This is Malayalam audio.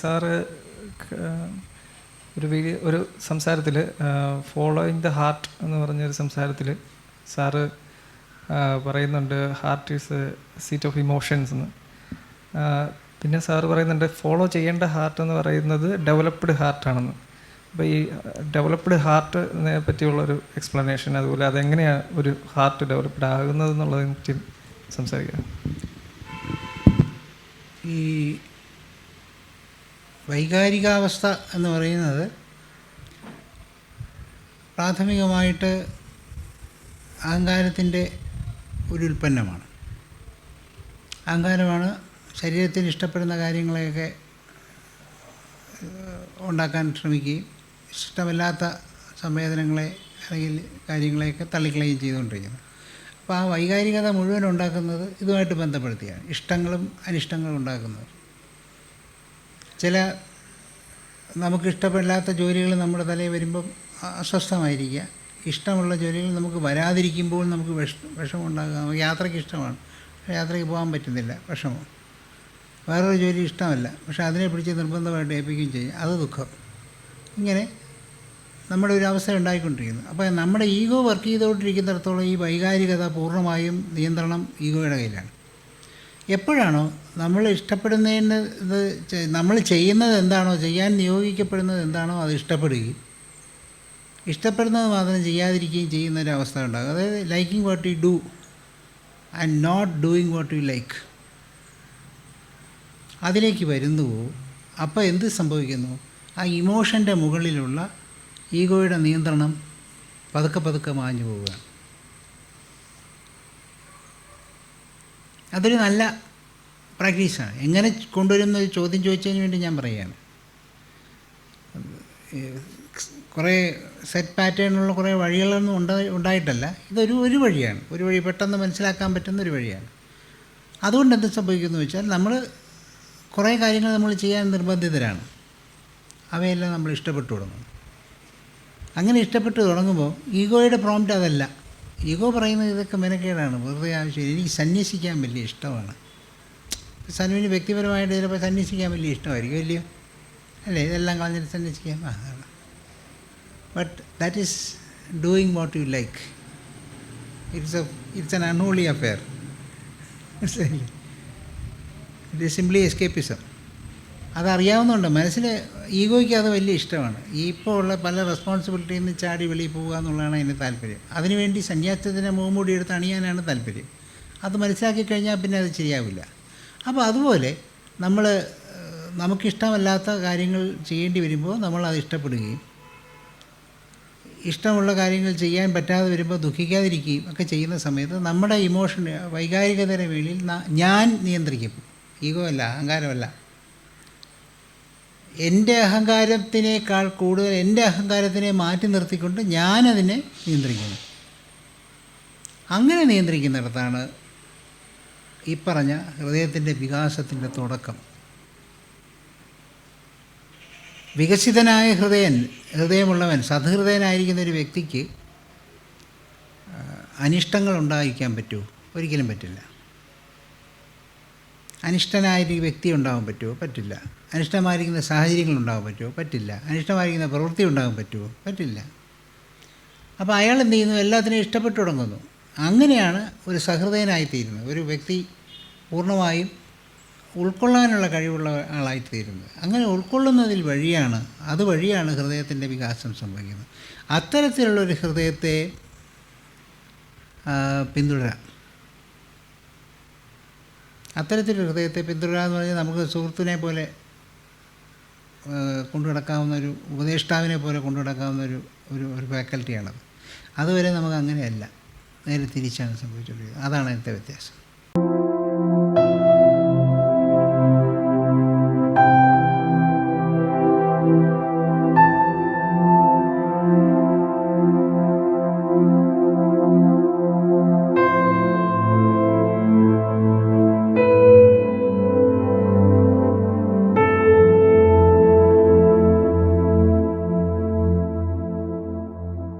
സാറ് ഒരു വീഡിയോ ഒരു സംസാരത്തിൽ ഫോളോയിങ് ദ ഹാർട്ട് എന്ന് പറഞ്ഞൊരു സംസാരത്തിൽ സാറ് പറയുന്നുണ്ട് heart is seat of emotions എന്ന്. പിന്നെ സാറ് പറയുന്നുണ്ട് ഫോളോ ചെയ്യേണ്ട ഹാർട്ട് എന്ന് പറയുന്നത് ഡെവലപ്ഡ് ഹാർട്ടാണെന്ന് അപ്പോൾ ഈ ഡെവലപ്ഡ് ഹാർട്ട് പറ്റിയുള്ളൊരു എക്സ്പ്ലനേഷൻ അതുപോലെ അതെങ്ങനെയാണ് ഒരു ഹാർട്ട് ഡെവലപ്ഡ് ആകുന്നത് എന്നുള്ളതിനെ പറ്റി സംസാരിക്കുക ഈ വൈകാരികാവസ്ഥ എന്ന് പറയുന്നത് പ്രാഥമികമായിട്ട് അഹങ്കാരത്തിന്റെ ഒരു ഉൽപ്പന്നമാണ്. അഹങ്കാരമാണ് ശരീരത്തിന് ഇഷ്ടപ്പെടുന്ന കാര്യങ്ങളെയൊക്കെ ഉണ്ടാക്കാൻ ശ്രമിക്കുകയും ഇഷ്ടമല്ലാത്ത സംവേദനങ്ങളെ അല്ലെങ്കിൽ കാര്യങ്ങളെയൊക്കെ തള്ളിക്കളയുകയും ചെയ്തുകൊണ്ടിരിക്കുന്നത് അപ്പോൾ ആ വൈകാരികത മുഴുവൻ ഉണ്ടാക്കുന്നത് ഇതുമായിട്ട് ബന്ധപ്പെടുത്തിയാണ്. ഇഷ്ടങ്ങളും അനിഷ്ടങ്ങളും ഉണ്ടാക്കുന്നത്. ചില നമുക്ക് ഇഷ്ടപ്പെടാത്ത ജോലികൾ നമ്മുടെ തലയിൽ വരുമ്പം അസ്വസ്ഥമായിരിക്കുക. ഇഷ്ടമുള്ള ജോലികൾ നമുക്ക് വരാതിരിക്കുമ്പോൾ നമുക്ക് വിഷ വിഷമം ഉണ്ടാകുക നമുക്ക് യാത്രയ്ക്ക് ഇഷ്ടമാണ്. പക്ഷേ യാത്രയ്ക്ക് പോകാൻ പറ്റുന്നില്ല വിഷമം. വേറൊരു ജോലി ഇഷ്ടമല്ല. പക്ഷെ അതിനെ പിടിച്ച് നിർബന്ധമായിട്ട് ഏൽപ്പിക്കുകയും ചെയ്യും. അത് ദുഃഖം. ഇങ്ങനെ നമ്മുടെ ഒരു അവസ്ഥ ഉണ്ടായിക്കൊണ്ടിരിക്കുന്നു. അപ്പോൾ നമ്മുടെ ഈഗോ വർക്ക് ചെയ്തുകൊണ്ടിരിക്കുന്നിടത്തോളം ഈ വൈകാരികത പൂർണമായും നിയന്ത്രണം ഈഗോയുടെ കയ്യിലാണ്. എപ്പോഴാണോ നമ്മൾ ഇഷ്ടപ്പെടുന്നതിന് ഇത് നമ്മൾ ചെയ്യുന്നത് എന്താണോ ചെയ്യാൻ നിയോഗിക്കപ്പെടുന്നത് എന്താണോ അത് ഇഷ്ടപ്പെടുകയും ഇഷ്ടപ്പെടുന്നത് മാത്രം ചെയ്യാതിരിക്കുകയും ചെയ്യുന്ന ഒരു അവസ്ഥ ഉണ്ടാകും. അതായത് liking what you do and not doing what you like അതിലേക്ക് വരുന്നു. അപ്പോൾ എന്ത് സംഭവിക്കുന്നു? ആ ഇമോഷന്റെ മുകളിലുള്ള ഈഗോയുടെ നിയന്ത്രണം പതുക്കെ പതുക്കെ മാഞ്ഞു പോവുകയാണ്. അതൊരു നല്ല പ്രാക്ടീസാണ്. എങ്ങനെ കൊണ്ടുവരുന്ന ഒരു ചോദ്യം ചോദിച്ചതിന് വേണ്ടി ഞാൻ പറയുകയാണ്. കുറേ സെറ്റ് പാറ്റേണുള്ള കുറേ വഴികളൊന്നും ഉണ്ടായി ഉണ്ടായിട്ടല്ല. ഇതൊരു ഒരു വഴിയാണ്. ഒരു വഴി പെട്ടെന്ന് മനസ്സിലാക്കാൻ പറ്റുന്ന ഒരു വഴിയാണ്. അതുകൊണ്ട് എന്ത് സംഭവിക്കുന്നു വെച്ചാൽ നമ്മൾ കുറേ കാര്യങ്ങൾ നമ്മൾ ചെയ്യാൻ നിർബന്ധിതരാണ്. അവയെല്ലാം നമ്മൾ ഇഷ്ടപ്പെട്ടു തുടങ്ങും. അങ്ങനെ ഇഷ്ടപ്പെട്ട് തുടങ്ങുമ്പോൾ ഈഗോയുടെ പ്രോംപ്റ്റ് അതല്ല. ഈഗോ പറയുന്നത് ഇതൊക്കെ മെനക്കേടാണ്. വെറുതെ ആവശ്യം എനിക്ക് സന്യസിക്കാൻ വലിയ ഇഷ്ടമാണ്. സനുവിന് വ്യക്തിപരമായിട്ട് ചിലപ്പോൾ സന്യസിക്കാൻ വലിയ ഇഷ്ടമായിരിക്കും വലിയ അല്ലേ? ഇതെല്ലാം കളഞ്ഞിട്ട് സന്യസിക്കാൻ അതാണ്. But that is doing what you like it's a it's an unholy affair it is simply escapism അതറിയാവുന്നതുകൊണ്ട് മനസ്സിൽ ഈഗോയ്ക്ക് അത് വലിയ ഇഷ്ടമാണ്. ഇപ്പോൾ ഉള്ള പല റെസ്പോൺസിബിലിറ്റിയിൽ നിന്ന് ചാടി വെളിയിൽ പോകുക എന്നുള്ളതാണ് അതിന് താല്പര്യം അതിനുവേണ്ടി സന്യാസത്തിന്റെ മുഖംമൂടി എടുത്ത് അണിയാനാണ് താല്പര്യം. അത് മനസ്സിലാക്കി കഴിഞ്ഞാൽ പിന്നെ അത് ശരിയാവില്ല. അപ്പോൾ അതുപോലെ നമ്മൾ നമുക്കിഷ്ടമല്ലാത്ത കാര്യങ്ങൾ ചെയ്യേണ്ടി വരുമ്പോൾ നമ്മൾ അത് ഇഷ്ടപ്പെടുകയും ഇഷ്ടമുള്ള കാര്യങ്ങൾ ചെയ്യാൻ പറ്റാതെ വരുമ്പോൾ ദുഃഖിക്കാതിരിക്കുകയും ഒക്കെ ചെയ്യുന്ന സമയത്ത് നമ്മുടെ ഇമോഷൻ വൈകാരികതയുടെ വേളിയിൽ ഞാൻ നിയന്ത്രിക്കും. ഈഗോ അല്ല അഹങ്കാരമല്ല. എന്റെ അഹങ്കാരത്തിനേക്കാൾ കൂടുതൽ എന്റെ അഹങ്കാരത്തിനെ മാറ്റി നിർത്തിക്കൊണ്ട് ഞാനതിനെ നിയന്ത്രിക്കുന്നു. അങ്ങനെ നിയന്ത്രിക്കുന്നിടത്താണ് ഈ പറഞ്ഞ ഹൃദയത്തിന്റെ വികാസത്തിന്റെ തുടക്കം. വികസിതനായ ഹൃദയൻ ഹൃദയമുള്ളവൻ സദ്ഹൃദയനായിരിക്കുന്ന ഒരു വ്യക്തിക്ക് അനിഷ്ടങ്ങൾ ഉണ്ടായിരിക്കാൻ പറ്റുമോ ഒരിക്കലും പറ്റില്ല. അനിഷ്ടനായൊരു വ്യക്തി ഉണ്ടാകാൻ പറ്റുമോ? പറ്റില്ല. അനിഷ്ടമായിരിക്കുന്ന സാഹചര്യങ്ങൾ ഉണ്ടാകാൻ പറ്റുമോ? പറ്റില്ല. അനിഷ്ടമായിരിക്കുന്ന പ്രവൃത്തി ഉണ്ടാകാൻ പറ്റുമോ? പറ്റില്ല. അപ്പോൾ അയാൾ എന്ത് ചെയ്യുന്നു? എല്ലാത്തിനെയും ഇഷ്ടപ്പെട്ടു തുടങ്ങുന്നു. അങ്ങനെയാണ് ഒരു സഹൃദയനായിത്തീരുന്നത്. ഒരു വ്യക്തി പൂർണമായും ഉൾക്കൊള്ളാനുള്ള കഴിവുള്ള ആളായിത്തീരുന്നത്. അങ്ങനെ ഉൾക്കൊള്ളുന്നതിൽ വഴിയാണ് അതുവഴിയാണ് ഹൃദയത്തിന്റെ വികാസം സംഭവിക്കുന്നത്. അത്തരത്തിലുള്ളൊരു ഹൃദയത്തെ ആ, പിന്തുടരാം. അത്തരത്തിലൊരു ഹൃദയത്തെ പിന്തുടരുക എന്ന് പറഞ്ഞാൽ നമുക്ക് സുഹൃത്തിനെ പോലെ ആ, കൊണ്ടു നടക്കാവുന്ന ഒരു ഉപദേഷ്ടാവിനെ പോലെ കൊണ്ടു നടക്കാവുന്ന ഒരു ഒരു ഒരു ഫാക്കൽറ്റിയാണത് അതുവരെ നമുക്ക് അങ്ങനെയല്ല. നേരെ തിരിച്ചാണ് സംഭവിച്ചുകൊണ്ടിരിക്കുന്നത് അതാണ് അതിന്റെ വ്യത്യാസം.